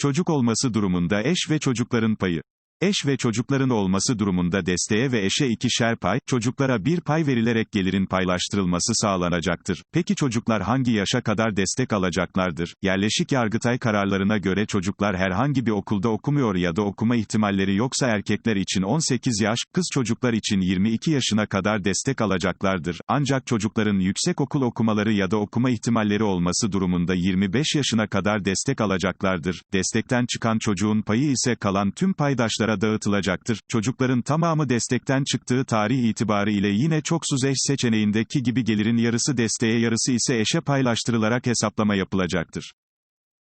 Çocuk olması durumunda eş ve çocukların payı. Eş ve çocukların olması durumunda desteğe ve eşe ikişer pay, çocuklara bir pay verilerek gelirin paylaştırılması sağlanacaktır. Peki çocuklar hangi yaşa kadar destek alacaklardır? Yerleşik Yargıtay kararlarına göre çocuklar herhangi bir okulda okumuyor ya da okuma ihtimalleri yoksa erkekler için 18 yaş, kız çocuklar için 22 yaşına kadar destek alacaklardır. Ancak çocukların yüksek okul okumaları ya da okuma ihtimalleri olması durumunda 25 yaşına kadar destek alacaklardır. Destekten çıkan çocuğun payı ise kalan tüm paydaşlara dağıtılacaktır. Çocukların tamamı destekten çıktığı tarih itibarı ile yine çoksuz eş seçeneğindeki gibi gelirin yarısı desteğe yarısı ise eşe paylaştırılarak hesaplama yapılacaktır.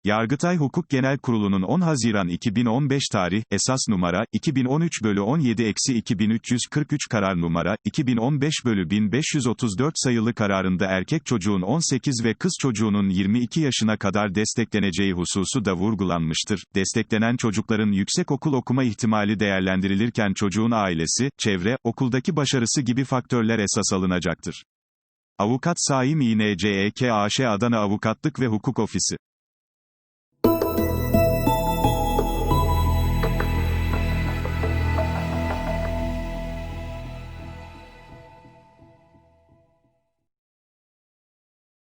Yargıtay Hukuk Genel Kurulu'nun 10 Haziran 2015 tarih, esas numara, 2013 bölü 17 eksi 2343 karar numara, 2015 bölü 1534 sayılı kararında erkek çocuğun 18 ve kız çocuğunun 22 yaşına kadar destekleneceği hususu da vurgulanmıştır. Desteklenen çocukların yüksek okul okuma ihtimali değerlendirilirken çocuğun ailesi, çevre, okuldaki başarısı gibi faktörler esas alınacaktır. Avukat Saim İNCEK AŞ Adana Avukatlık ve Hukuk Ofisi